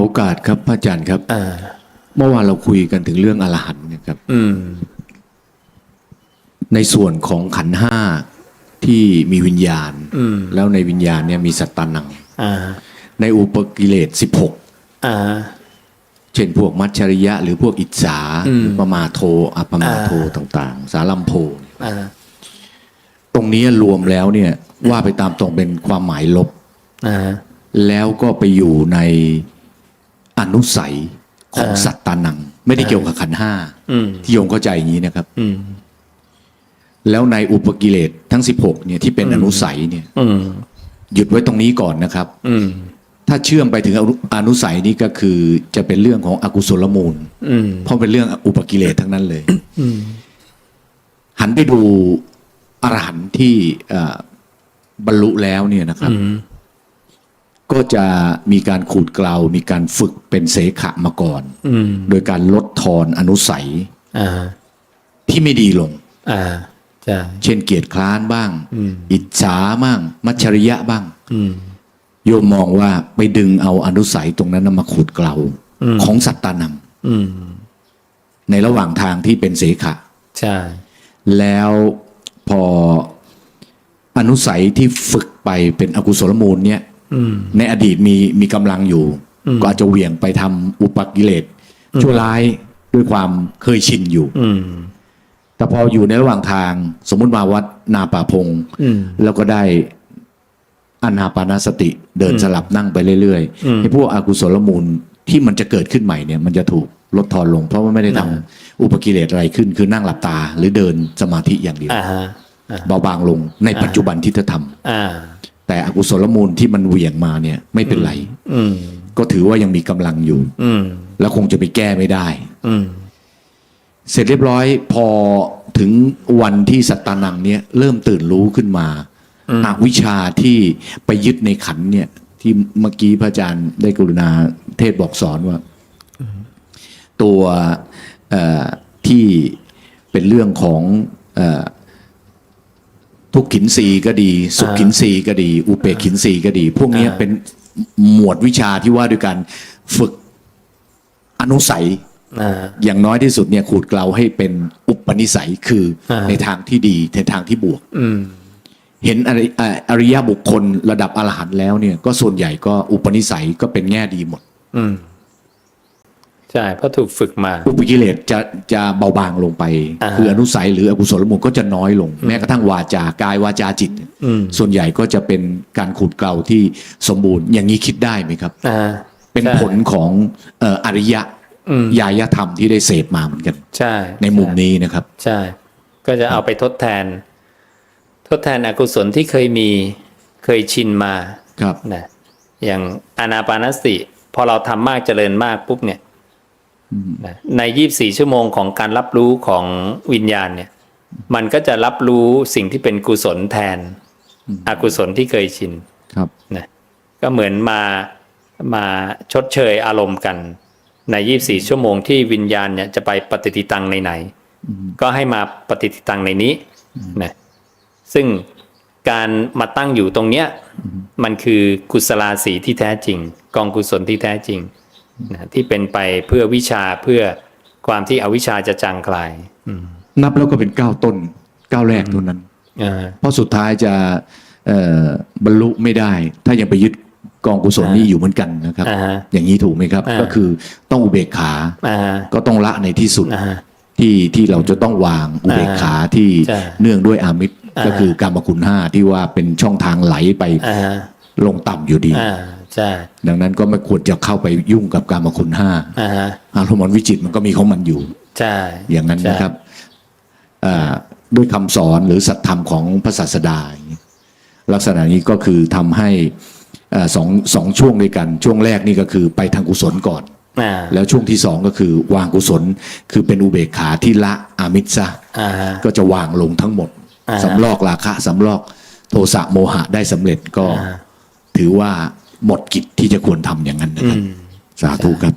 โอกาสครับพระอาจารย์ครับอ่าเมื่อวานเราคุยกันถึงเรื่องอรหันต์เนะครับอืมในส่วนของขันธ์ห้าที่มีวิญญาณอืมแล้วในวิญญาณเนี่ยมีสัตตานังอ่าในอุปกิเลสอ่า16เช่นพวกมัจฉริยะ หรือพวกอิจฉาอืมหรือประมาโทอัปมาโทอ่าต่าง ๆ สารัมโพอ่าตรงนี้รวมแล้วเนี่ยว่าไปตามตรงเป็นความหมายลบอ่าแล้วก็ไปอยู่ใน อนุสัยของอ่าสัตตานัง ไม่ได้เกี่ยวกับขันธ์ห้าอืมที่โยมเข้าใจอย่างนี้นะครับอืมแล้วในอุปกิเลสทั้ง16เนี่ยที่เป็นอนุสัยเนี่ยอืมหยุดไว้ตรงนี้ก่อนนะครับอืมถ้าเชื่อมไปถึงอนุอนุสัยนี่ก็คือจะเป็นเรื่องของอกุศลมูลอืมเพราะเป็นเรื่องอุปกิเลสทั้งนั้นเลยอืมหันไปดูอรหันต์ที่เอ่อบรรลุแล้วเนี่ยนะครับอืม ก็จะมีการขูดเกลา มีการฝึกเป็นเสขะมาก่อนอืมโดยการลดทอนอนุสัยอ่าที่ไม่ดีลงอ่าใช่เช่นเกียรติคร้านบ้างอืมอิจฉาบ้าง มัจฉริยะบ้างอืมโยมมองว่าไปดึงเอาอนุสัยตรงนั้นนะมาขูดเกลาอืมของสัตตานังอืมในระหว่างทางที่เป็นเสขะใช่ แล้วพออนุสัยที่ฝึกไปเป็นอกุศลมูลเนี่ยอืม ในอดีตมีมีกำลังอยู่อืมก็อาจจะเหวี่ยงไปทำอุปกิเลสชั่วร้ายด้วยความเคยชินอยู่อืมแต่พออยู่ในระหว่างทาง สมมุติมาวัดนาป่าพงอืมแล้วก็ได้อนาปานสติ เดินสลับนั่งไปเรื่อยอืมๆไอ้พวกอกุศลมูลที่มันจะเกิดขึ้นใหม่เนี่ย มันจะถูกลดทอนลง เพราะว่าไม่ได้ทำอ่าอุปกิเลสอะไรขึ้น คือนั่งหลับตา หรือเดินสมาธิอย่างเดียวอ่าฮะอ่าเบาบางลงในปัจจุบันที่เธอทำอ่า แต่อกุศลมูลที่มันเหวี่ยงมาเนี่ย ไม่เป็นไรอืมก็ถือว่ายังมีกำลังอยู่อืมแล้วคงจะไปแก้ไม่ได้อืมเสร็จเรียบร้อย พอถึงวันที่สัตตานังเนี่ย เริ่มตื่นรู้ขึ้นมาอืมอวิชชาที่ไปยึดในขันธ์เนี่ย ที่เมื่อกี้พระอาจารย์ได้กรุณาเทศบอกสอนว่า ตัวเอ่อที่เป็นเรื่องของเออ ทุกขินสีก็ดี สุขขินสีก็ดี อุเปกขินสีก็ดี พวกเนี้ยอ่าเป็นหมวดวิชาที่ว่าด้วยการฝึกอนุสัยอ่าอย่างน้อยที่สุดเนี่ยขูดเกลาให้เป็นอุปนิสัยคืออาในทางที่ดีในทางที่บวกอืมเห็นอริเอ่ออริยบุคคลระดับอรหันต์แล้วเนี่ย ก็ส่วนใหญ่ก็อุปนิสัยก็เป็นแง่ดีหมด อืม ใช่เพราะถูกฝึกมาอุปกิเลสจะจะเบาบางลงไปอ่าคืออนุสัยหรืออกุศลมูลก็จะน้อยลง แม้กระทั่งวาจากายวาจาจิตอืมส่วนใหญ่ก็จะเป็นการขูดเกลาที่สมบูรณ์อย่างนี้คิดได้ไหมครับอ่าเป็นใช่ผลของเอ่ออริยะอืมยายธรรมที่ได้เสพมาเหมือนกันใช่ในมุมนี้นะครับ ใช่ ก็จะเอาไปทดแทน ทดแทนอกุศลที่เคยมีเคยชินมาครับนะอย่างอานาปานสติ พอเราทำมากเจริญมากปุ๊บเนี่ยนะ ในยี่บสี่ชั่วโมงของการรับรู้ของวิญญาณเนี่ย มันก็จะรับรู้สิ่งที่เป็นกุศลแทน อกุศลที่เคยชินครับนะก็เหมือนมามาชดเชยอารมณ์กัน ใน24ชั่วโมงที่วิญญาณเนี่ยจะไปปฏิติตังในไหนๆก็ให้มาปฏิติตังในนี้นะซึ่งการมาตั้งอยู่ตรงเนี้ยมันคือกุศลาสีที่แท้จริง กองกุศลที่แท้จริง นะที่เป็นไปเพื่อวิชาเพื่อความที่อวิชชาจะจางคลายอืมนับแล้วก็เป็นก้าวต้นก้าวแรกเท่านั้นอ่าเพราะสุดท้ายจะเอ่อบรรลุไม่ได้ ถ้ายังไปยึดกองกุศลนี้อยู่เหมือนกันนะครับอ่าฮะอย่างนี้ถูกไหมครับอ่าก็คือต้องอุเบกขาอ่าก็ต้องละในที่สุดอ่าที่ที่เราจะต้องวางอุเบกขาที่ใช่เนื่องด้วยอามิตรอ่าก็คือการมคุณห้าที่ว่าเป็นช่องทางไหลไปอ่าลงต่ำอยู่ดีอ่า ใช่ดังนั้นก็ไม่ควรจะเข้าไปยุ่งกับการมคุณห้าอ่าฮะอารมณ์วิจิตรมันก็มีของมันอยู่ ใช่อย่างนั้นใช่นะครับอ่าด้วยคำสอนหรือสัตธรรมของพระศาสดาอย่างนี้ลักษณะนี้ก็คือทำให้อ่าสองสองช่วงด้วยกัน ช่วงแรกนี่ก็คือไปทางกุศลก่อนอ่าแล้วช่วงที่สองก็คือวางกุศลคือเป็นอุเบกขาที่ละอามิตรซะอ่าฮะก็จะวางลงทั้งหมดอ่าสำลอกราคะสำลอกโทสะโมหะได้สำเร็จก็อ่าถือว่า หมดกิจที่จะควรทำอย่างนั้นนะครับอืมสาธุครับ